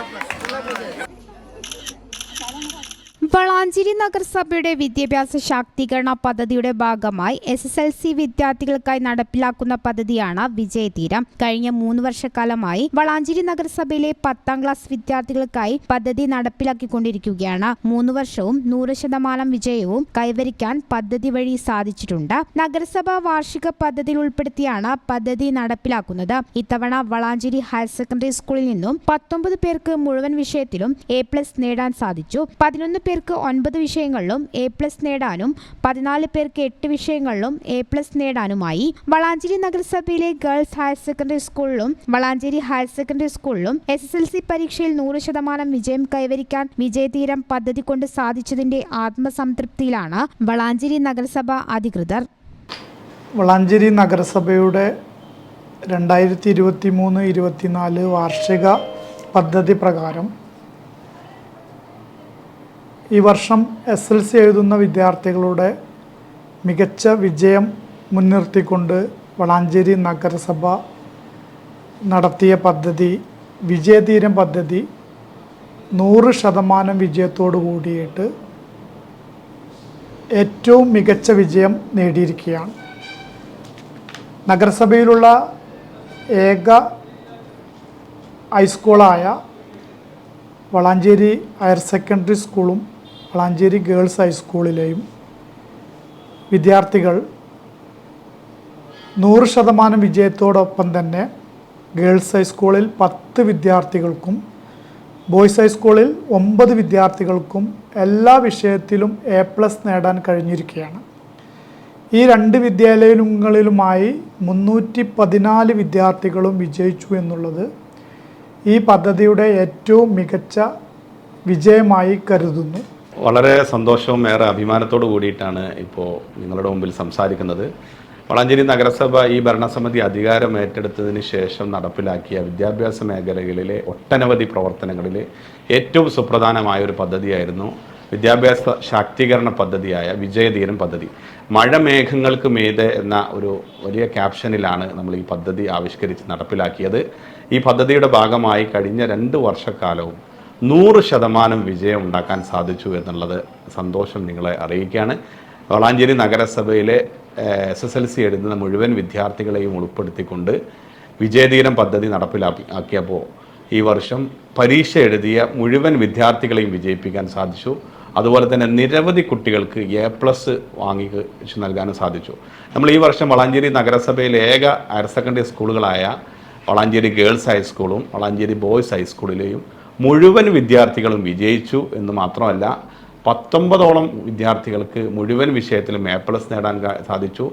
頑張れ! വളാഞ്ചേരി നഗരസഭയുടെ വിദ്യാഭ്യാസ ശാക്തീകരണ പദ്ധതിയുടെ ഭാഗമായി എസ് എസ് എൽ സി വിദ്യാർത്ഥികൾക്കായി നടപ്പിലാക്കുന്ന പദ്ധതിയാണ് വിജയതീരം. കഴിഞ്ഞ മൂന്ന് വർഷക്കാലമായി വളാഞ്ചേരി നഗരസഭയിലെ പത്താം ക്ലാസ് വിദ്യാർത്ഥികൾക്കായി പദ്ധതി നടപ്പിലാക്കിക്കൊണ്ടിരിക്കുകയാണ്. മൂന്ന് വർഷവും നൂറ് ശതമാനം വിജയവും കൈവരിക്കാൻ പദ്ധതി വഴി സാധിച്ചിട്ടുണ്ട്. നഗരസഭ വാർഷിക പദ്ധതിയിൽ ഉൾപ്പെടുത്തിയാണ് പദ്ധതി നടപ്പിലാക്കുന്നത്. ഇത്തവണ വളാഞ്ചേരി ഹയർ സെക്കൻഡറി സ്കൂളിൽ നിന്നും പത്തൊമ്പത് പേർക്ക് മുഴുവൻ വിഷയത്തിലും എ പ്ലസ് നേടാൻ സാധിച്ചു. പതിനൊന്ന് പേർക്ക് ഒൻപത് വിഷയങ്ങളിലും എ പ്ലസ് നേടാനും പതിനാല് പേർക്ക് എട്ട് വിഷയങ്ങളിലും എ പ്ലസ് നേടാനുമായി വളാഞ്ചേരി നഗരസഭയിലെ ഗേൾസ് ഹയർ സെക്കൻഡറി സ്കൂളിലും വളാഞ്ചേരി ഹയർ സെക്കൻഡറി സ്കൂളിലും എസ് എസ് എൽ സി പരീക്ഷയിൽ നൂറ് ശതമാനം വിജയം കൈവരിക്കാൻ വിജയതീരം പദ്ധതി കൊണ്ട് സാധിച്ചതിന്റെ ആത്മസംതൃപ്തിയിലാണ് വളാഞ്ചേരി നഗരസഭ അധികൃതർ. വളാഞ്ചേരി നഗരസഭയുടെ രണ്ടായിരത്തി ഇരുപത്തി മൂന്ന് ഇരുപത്തിനാല് വാർഷിക പദ്ധതി പ്രകാരം ഈ വർഷം എസ് എൽ സി എഴുതുന്ന വിദ്യാർത്ഥികളുടെ മികച്ച വിജയം മുൻനിർത്തിക്കൊണ്ട് വളാഞ്ചേരി നഗരസഭ നടത്തിയ പദ്ധതി വിജയതീരം പദ്ധതി നൂറ് ശതമാനം വിജയത്തോടു കൂടിയിട്ട് ഏറ്റവും മികച്ച വിജയം നേടിയിരിക്കുകയാണ്. നഗരസഭയിലുള്ള ഏക ഹൈസ്കൂളായ വളാഞ്ചേരി ഹയർ സെക്കൻഡറി സ്കൂളും വളാഞ്ചേരി ഗേൾസ് ഹൈസ്കൂളിലെയും വിദ്യാർത്ഥികൾ നൂറ് ശതമാനം വിജയത്തോടൊപ്പം തന്നെ ഗേൾസ് ഹൈസ്കൂളിൽ പത്ത് വിദ്യാർത്ഥികൾക്കും ബോയ്സ് ഹൈസ്കൂളിൽ ഒമ്പത് വിദ്യാർത്ഥികൾക്കും എല്ലാ വിഷയത്തിലും എ പ്ലസ് നേടാൻ കഴിഞ്ഞിരിക്കുകയാണ്. ഈ രണ്ട് വിദ്യാലയങ്ങളിലുമായി മുന്നൂറ്റി പതിനാല് വിദ്യാർത്ഥികളും വിജയിച്ചു എന്നുള്ളത് ഈ പദ്ധതിയുടെ ഏറ്റവും മികച്ച വിജയമായി കരുതുന്നു. വളരെ സന്തോഷവും ഏറെ അഭിമാനത്തോടു കൂടിയിട്ടാണ് ഇപ്പോൾ നിങ്ങളുടെ മുമ്പിൽ സംസാരിക്കുന്നത്. വളാഞ്ചേരി നഗരസഭ ഈ ഭരണസമിതി അധികാരം ഏറ്റെടുത്തതിന് ശേഷം നടപ്പിലാക്കിയ വിദ്യാഭ്യാസ മേഖലകളിലെ ഒട്ടനവധി പ്രവർത്തനങ്ങളിൽ ഏറ്റവും സുപ്രധാനമായ ഒരു പദ്ധതിയായിരുന്നു വിദ്യാഭ്യാസ ശാക്തീകരണ പദ്ധതിയായ വിജയധീരം പദ്ധതി. മഴമേഘങ്ങൾക്ക് മീതെ എന്ന ഒരു വലിയ ക്യാപ്ഷനിലാണ് നമ്മൾ ഈ പദ്ധതി ആവിഷ്കരിച്ച് നടപ്പിലാക്കിയത്. ഈ പദ്ധതിയുടെ ഭാഗമായി കഴിഞ്ഞ രണ്ട് വർഷക്കാലവും നൂറ് ശതമാനം വിജയം ഉണ്ടാക്കാൻ സാധിച്ചു എന്നുള്ളത് സന്തോഷം നിങ്ങളെ അറിയിക്കുകയാണ്. വളാഞ്ചേരി നഗരസഭയിലെ എസ് എസ് എൽ സി എഴുതുന്ന മുഴുവൻ വിദ്യാർത്ഥികളെയും ഉൾപ്പെടുത്തിക്കൊണ്ട് വിജയധീരം പദ്ധതി നടപ്പിലാക്കി ആക്കിയപ്പോൾ ഈ വർഷം പരീക്ഷ എഴുതിയ മുഴുവൻ വിദ്യാർത്ഥികളെയും വിജയിപ്പിക്കാൻ സാധിച്ചു. അതുപോലെ തന്നെ നിരവധി കുട്ടികൾക്ക് എ പ്ലസ് വാങ്ങി നൽകാനും സാധിച്ചു. നമ്മൾ ഈ വർഷം വളാഞ്ചേരി നഗരസഭയിലെ ഏക ഹയർ സെക്കൻഡറി സ്കൂളുകളായ വളാഞ്ചേരി ഗേൾസ് ഹൈസ്കൂളും വളാഞ്ചേരി ബോയ്സ് ഹൈസ്കൂളിലെയും മുഴുവൻ വിദ്യാർത്ഥികളും വിജയിച്ചു എന്ന് മാത്രമല്ല പത്തൊമ്പതോളം വിദ്യാർത്ഥികൾക്ക് മുഴുവൻ വിഷയത്തിലും എ പ്ലസ് നേടാൻ സാധിച്ചു.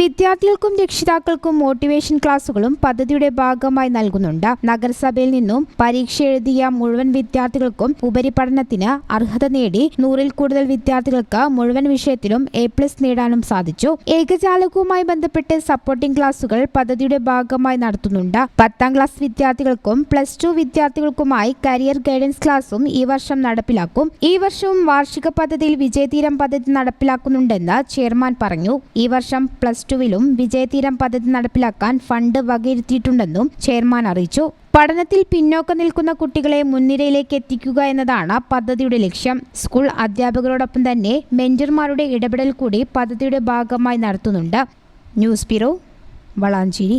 വിദ്യാർത്ഥികൾക്കും രക്ഷിതാക്കൾക്കും മോട്ടിവേഷൻ ക്ലാസുകളും പദ്ധതിയുടെ ഭാഗമായി നൽകുന്നുണ്ട്. നഗരസഭയിൽ നിന്നും പരീക്ഷ എഴുതിയ മുഴുവൻ വിദ്യാർത്ഥികൾക്കും ഉപരിപഠനത്തിന് അർഹത നേടി നൂറിൽ കൂടുതൽ വിദ്യാർത്ഥികൾക്ക് മുഴുവൻ വിഷയത്തിലും എ പ്ലസ് നേടാനും സാധിച്ചു. ഏകജാലകവുമായി ബന്ധപ്പെട്ട് സപ്പോർട്ടിംഗ് ക്ലാസുകൾ പദ്ധതിയുടെ ഭാഗമായി നടത്തുന്നുണ്ട്. പത്താം ക്ലാസ് വിദ്യാർത്ഥികൾക്കും പ്ലസ് ടു വിദ്യാർത്ഥികൾക്കുമായി കരിയർ ഗൈഡൻസ് ക്ലാസും ഈ വർഷം നടപ്പിലാക്കും. ഈ വർഷവും വാർഷിക പദ്ധതിയിൽ വിജയതീരം പദ്ധതി നടപ്പിലാക്കുന്നുണ്ടെന്ന് ചെയർമാൻ പറഞ്ഞു. ഈ വർഷം ടുവിലും വിജയതീരം പദ്ധതി നടപ്പിലാക്കാൻ ഫണ്ട് വകയിരുത്തിയിട്ടുണ്ടെന്നും ചെയർമാൻ അറിയിച്ചു. പഠനത്തിൽ പിന്നോക്കം നിൽക്കുന്ന കുട്ടികളെ മുൻനിരയിലേക്ക് എത്തിക്കുക എന്നതാണ് പദ്ധതിയുടെ ലക്ഷ്യം. സ്കൂൾ അധ്യാപകരോടൊപ്പം തന്നെ മെന്റർമാരുടെ ഇടപെടൽ കൂടി പദ്ധതിയുടെ ഭാഗമായി നടത്തുന്നുണ്ട്. News bureau Valanchery.